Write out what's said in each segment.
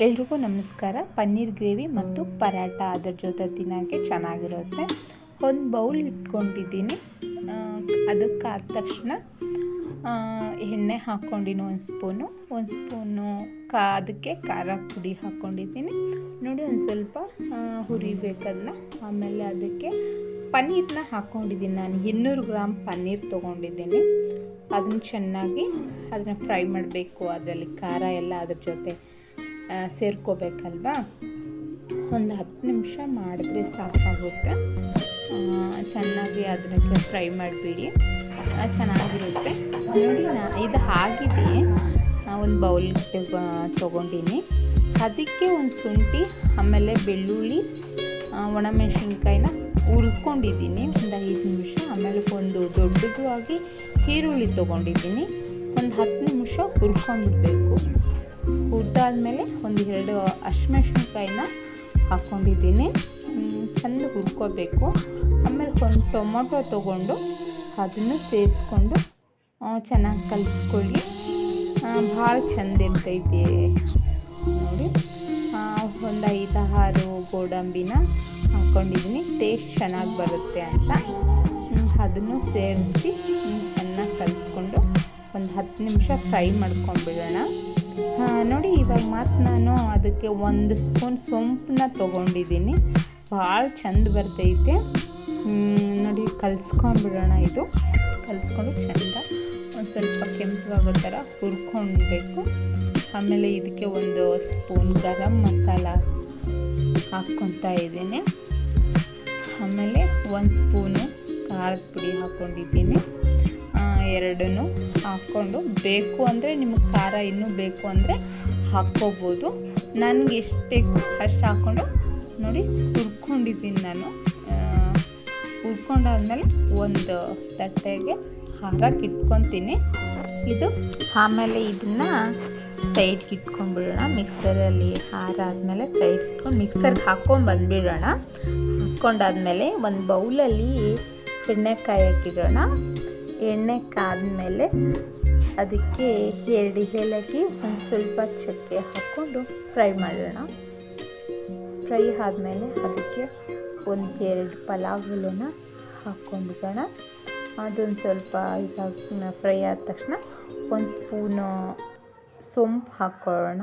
ಎಲ್ರಿಗೂ ನಮಸ್ಕಾರ. ಪನ್ನೀರ್ ಗ್ರೇವಿ ಮತ್ತು ಪರಾಟ ಅದ್ರ ಜೊತೆ ತಿನ್ನೋಕ್ಕೆ ಚೆನ್ನಾಗಿರುತ್ತೆ. ಒಂದು ಬೌಲ್ ಇಟ್ಕೊಂಡಿದ್ದೀನಿ. ಅದಕ್ಕೆ ಆದ ತಕ್ಷಣ ಎಣ್ಣೆ ಹಾಕ್ಕೊಂಡಿನಿ ಒಂದು ಸ್ಪೂನು. ಒಂದು ಸ್ಪೂನು ಕಾ, ಅದಕ್ಕೆ ಖಾರ ಪುಡಿ ಹಾಕ್ಕೊಂಡಿದ್ದೀನಿ. ನೋಡಿ, ಒಂದು ಸ್ವಲ್ಪ ಹುರಿಬೇಕಲ್ಲ. ಆಮೇಲೆ ಅದಕ್ಕೆ ಪನ್ನೀರನ್ನ ಹಾಕ್ಕೊಂಡಿದ್ದೀನಿ ನಾನು. ಇನ್ನೂರು ಗ್ರಾಮ್ ಪನ್ನೀರ್ ತೊಗೊಂಡಿದ್ದೀನಿ. ಅದನ್ನ ಚೆನ್ನಾಗಿ ಅದನ್ನ ಫ್ರೈ ಮಾಡಬೇಕು. ಅದರಲ್ಲಿ ಖಾರ ಎಲ್ಲ ಅದ್ರ ಜೊತೆ ಸೇರ್ಕೋಬೇಕಲ್ವಾ? ಒಂದು ಹತ್ತು ನಿಮಿಷ ಮಾಡಿದ್ರೆ ಸಾಕಾಗುತ್ತೆ. ಚೆನ್ನಾಗಿ ಅದಕ್ಕೆ ಫ್ರೈ ಮಾಡಿಬಿಡಿ. ಚೆನ್ನಾಗಿರುತ್ತೆ. ನೋಡಿ, ನಾ ಇದು ಆಗಿದೆ ಒಂದು ಬೌಲ್ ತೊಗೊಂಡಿನಿ. ಅದಕ್ಕೆ ಒಂದು ಶುಂಠಿ, ಆಮೇಲೆ ಬೆಳ್ಳುಳ್ಳಿ ಒಣಮೆಣಸಿನ್ಕಾಯಿನ ಹುರ್ಕೊಂಡಿದ್ದೀನಿ. ಒಂದು ಐದು ನಿಮಿಷ. ಆಮೇಲೆ ಒಂದು ದೊಡ್ಡದು ಆಗಿ ಈರುಳ್ಳಿ ತೊಗೊಂಡಿದ್ದೀನಿ. ಒಂದು ಹತ್ತು ನಿಮಿಷ ಹುರ್ಕೊಂಡ್ಬಿಡ್ಬೇಕು. ಹುರಿದಾದ್ಮೇಲೆ ಒಂದು ಎರಡು ಹಸಿಮೆಣ್ಸಿನ್ಕಾಯಿನ ಹಾಕ್ಕೊಂಡಿದ್ದೀನಿ ಚೆಂದ ಹುರ್ಕೋಬೇಕು. ಆಮೇಲೆ ಒಂದು ಟೊಮೊಟೊ ತೊಗೊಂಡು ಅದನ್ನು ಸೇರಿಸ್ಕೊಂಡು ಚೆನ್ನಾಗಿ ಕಲಿಸ್ಕೊಳ್ಳಿ. ಭಾಳ ಚೆಂದ ಇರ್ತೈತಿ. ನೋಡಿ ಒಂದು ಐದು ಆರು ಗೋಡಂಬಿನ ಹಾಕ್ಕೊಂಡಿದ್ದೀನಿ ಟೇಸ್ಟ್ ಚೆನ್ನಾಗಿ ಬರುತ್ತೆ ಅಂತ. ಅದನ್ನು ಸೇರಿಸಿ ಚೆನ್ನಾಗಿ ಕಲಿಸ್ಕೊಂಡು ಒಂದು ಹತ್ತು ನಿಮಿಷ ಫ್ರೈ ಮಾಡ್ಕೊಂಡ್ಬಿಡೋಣ. ನೋಡಿ ಇವಾಗ ಮತ್ತು ನಾನು ಅದಕ್ಕೆ ಒಂದು ಸ್ಪೂನ್ ಸೊಂಪನ್ನ ತೊಗೊಂಡಿದ್ದೀನಿ. ಭಾಳ ಚೆಂದ ಬರ್ತೈತೆ. ನೋಡಿ ಕಲಿಸ್ಕೊಂಡ್ಬಿಡೋಣ ಇದು. ಕಲ್ಸ್ಕೊಂಡು ಚೆಂದ ಒಂದು ಸ್ವಲ್ಪ ಕೆಂಪಗಾಗೋ ಥರ ಹುರ್ಕೊಳ್ಬೇಕು. ಆಮೇಲೆ ಇದಕ್ಕೆ ಒಂದು ಸ್ಪೂನ್ ಗರಂ ಮಸಾಲ ಹಾಕ್ಕೊತಾ ಇದ್ದೀನಿ. ಆಮೇಲೆ ಒಂದು ಸ್ಪೂನು ಖಾರದ ಪುಡಿ ಹಾಕ್ಕೊಂಡಿದ್ದೀನಿ. ಎರಡೂ ಹಾಕ್ಕೊಂಡು ಬೇಕು ಅಂದರೆ ನಿಮಗೆ ಖಾರ ಇನ್ನೂ ಬೇಕು ಅಂದರೆ ಹಾಕ್ಕೋಬೋದು. ನನಗೆ ಎಷ್ಟು ಬೇಕು ಅಷ್ಟು ಹಾಕ್ಕೊಂಡು ನೋಡಿ ಹುರ್ಕೊಂಡಿದ್ದೀನಿ ನಾನು. ಹುರ್ಕೊಂಡಾದ್ಮೇಲೆ ಒಂದು ತಟ್ಟೆಗೆ ಹಾರಕ್ಕೆ ಇಟ್ಕೊತೀನಿ. ಇದು ಆಮೇಲೆ ಇದನ್ನು ಸೈಡ್ಗೆ ಇಟ್ಕೊಂಡ್ಬಿಡೋಣ. ಮಿಕ್ಸರಲ್ಲಿ ಹಾರ ಆದಮೇಲೆ ಸೈಡ್ ಇಟ್ಕೊಂಡು ಮಿಕ್ಸರ್ಗೆ ಹಾಕ್ಕೊಂಡು ಬಂದುಬಿಡೋಣ. ಹಾಕ್ಕೊಂಡಾದ್ಮೇಲೆ ಒಂದು ಬೌಲಲ್ಲಿ ಬೆಣ್ಣೆಕಾಯಿ ಕಾಯಕ್ಕಿಡೋಣ ಎಣ್ಣೆ ಕಾದ್ಮೇಲೆ ಅದಕ್ಕೆ ಎರಡು ಏಲಕ್ಕಿ, ಒಂದು ಸ್ವಲ್ಪ ಚಕ್ಕೆ ಹಾಕ್ಕೊಂಡು ಫ್ರೈ ಮಾಡೋಣ. ಫ್ರೈ ಆದಮೇಲೆ ಅದಕ್ಕೆ ಒಂದು ಎರಡು ಪಲಾವ್ ಎಲೆನ ಹಾಕ್ಕೊಂಡ್ಬಿಡೋಣ. ಅದೊಂದು ಸ್ವಲ್ಪ ಇದಾಗ ಫ್ರೈ ಆದ ತಕ್ಷಣ ಒಂದು ಸ್ಪೂನು ಸೊಂಪು ಹಾಕ್ಕೊಳ್ಳೋಣ.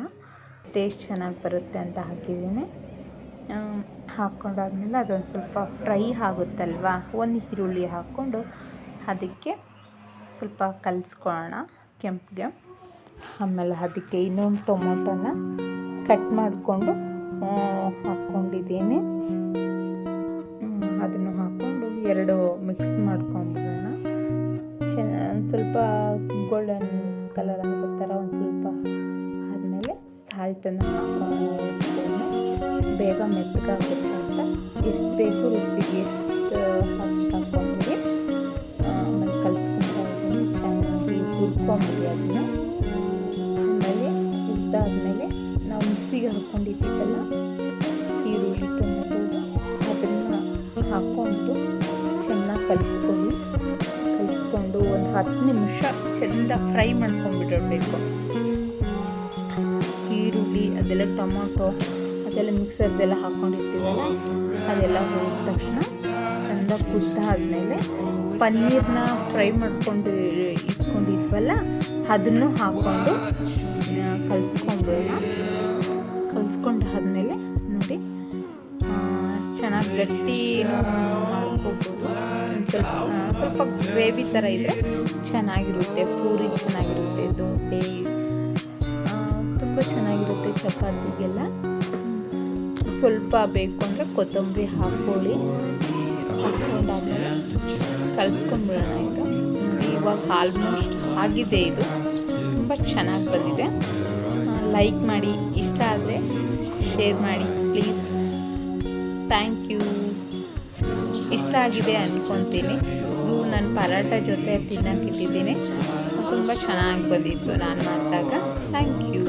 ಟೇಸ್ಟ್ ಚೆನ್ನಾಗಿ ಬರುತ್ತೆ ಅಂತ ಹಾಕಿದ್ದೀನಿ. ಹಾಕ್ಕೊಂಡಾದ್ಮೇಲೆ ಅದೊಂದು ಸ್ವಲ್ಪ ಫ್ರೈ ಆಗುತ್ತಲ್ವ? ಒಂದು ಈರುಳ್ಳಿ ಹಾಕ್ಕೊಂಡು ಅದಕ್ಕೆ ಸ್ವಲ್ಪ ಕಲಿಸ್ಕೊಳ್ಳೋಣ ಕೆಂಪಿಗೆ. ಆಮೇಲೆ ಅದಕ್ಕೆ ಇನ್ನೊಂದು ಟೊಮೊಟೊನ ಕಟ್ ಮಾಡಿಕೊಂಡು ಹಾಕ್ಕೊಂಡಿದ್ದೀನಿ. ಅದನ್ನು ಹಾಕ್ಕೊಂಡು ಎರಡು ಮಿಕ್ಸ್ ಮಾಡ್ಕೊಂಡ್ಬಿಡೋಣ ಚೆನ್ನ ಸ್ವಲ್ಪ ಗೋಲ್ಡನ್ ಕಲರ್ ಆಗೋ ಥರ ಒಂದು ಸ್ವಲ್ಪ ಆದಮೇಲೆ ಸಾಲ್ಟನ್ನು ಹಾಕೊಂಡು ಬೇಗ ಮೆತ್ತಗಾಗುತ್ತೆ ಅಂತ. ಎಷ್ಟು ಬೇಕು ರುಚಿಗೆ ಎಷ್ಟು, ಹಾಕಿ ಹಾಕ್ಕೊಂಡಿರಿ ಹುರ್ಕೊಂಬಿಡಿ ಅದನ್ನು ಆಮೇಲೆ ಉದ್ದಾದ್ಮೇಲೆ ನಾವು ಮಿಕ್ಸಿಗೆ ಹಾಕ್ಕೊಂಡಿದ್ದೀವಲ್ಲ ಈರುಳ್ಳಿ ಟೊಮೆಟೊ ಅದನ್ನು ಹಾಕ್ಕೊಂಡು ಚೆನ್ನಾಗಿ ಕಲಿಸ್ಕೊಳ್ಳಿ. ಕಲಿಸ್ಕೊಂಡು ಒಂದು ಹತ್ತು ನಿಮಿಷ ಚೆಂದ ಫ್ರೈ ಮಾಡ್ಕೊಂಡ್ಬಿಟ್ಟಿರಬೇಕು. ಈರುಳ್ಳಿ, ಅದೆಲ್ಲ ಟೊಮೊಟೊ, ಅದೆಲ್ಲ ಮಿಕ್ಸರ್ದೆಲ್ಲ ಹಾಕ್ಕೊಂಡಿರ್ತೀವಲ್ಲ ಅದೆಲ್ಲ ಹೋದ ತಕ್ಷಣ ಪನ್ನೀರ್ನ ಪನ್ನೀರನ್ನ ಫ್ರೈ ಮಾಡ್ಕೊಂಡು ಇಟ್ಕೊಂಡಿದ್ವಲ್ಲ, ಅದನ್ನು ಹಾಕ್ಕೊಂಡು ಕಲಿಸ್ಕೊಂಬಿಡೋಣ ಕಲಿಸ್ಕೊಂಡಾದ್ಮೇಲೆ ನೋಡಿ ಚೆನ್ನಾಗಿ ಗಟ್ಟಿ ಮಾಡ್ಕೋಬೋದು. ಸ್ವಲ್ಪ ಸ್ವಲ್ಪ ಗ್ರೇವಿ ಥರ ಇದ್ದರೆ ಚೆನ್ನಾಗಿರುತ್ತೆ, ಪೂರಿ ಚೆನ್ನಾಗಿರುತ್ತೆ, ದೋಸೆ ತುಂಬ ಚೆನ್ನಾಗಿರುತ್ತೆ ಚಪಾತಿಗೆಲ್ಲ. ಸ್ವಲ್ಪ ಬೇಕು ಅಂದರೆ ಕೊತ್ತಂಬರಿ ಹಾಕ್ಕೊಳ್ಳಿ ಕಲಿಸ್ಕೊಂಡ್ಬಿಡೋಣ ಈಗ. ಇವಾಗ ಆಲ್ಮೋಸ್ಟ್ ಆಗಿದೆ ಇದು. ತುಂಬ ಚೆನ್ನಾಗಿ ಬಂದಿದೆ. ಲೈಕ್ ಮಾಡಿ, ಇಷ್ಟ ಆದರೆ ಶೇರ್ ಮಾಡಿ ಪ್ಲೀಸ್ ಥ್ಯಾಂಕ್ ಯು ಇಷ್ಟ ಆಗಿದೆ ಅಂದ್ಕೊತೀನಿ ಇದು ನಾನು ಪರಾಟ ಜೊತೆ ತಿನ್ನೋಕ್ಕಿಟ್ಟಿದ್ದೀನಿ ತುಂಬ ಚೆನ್ನಾಗಿ ಬಂದಿತ್ತು ನಾನು ಮಾಡಿದಾಗ. Thank you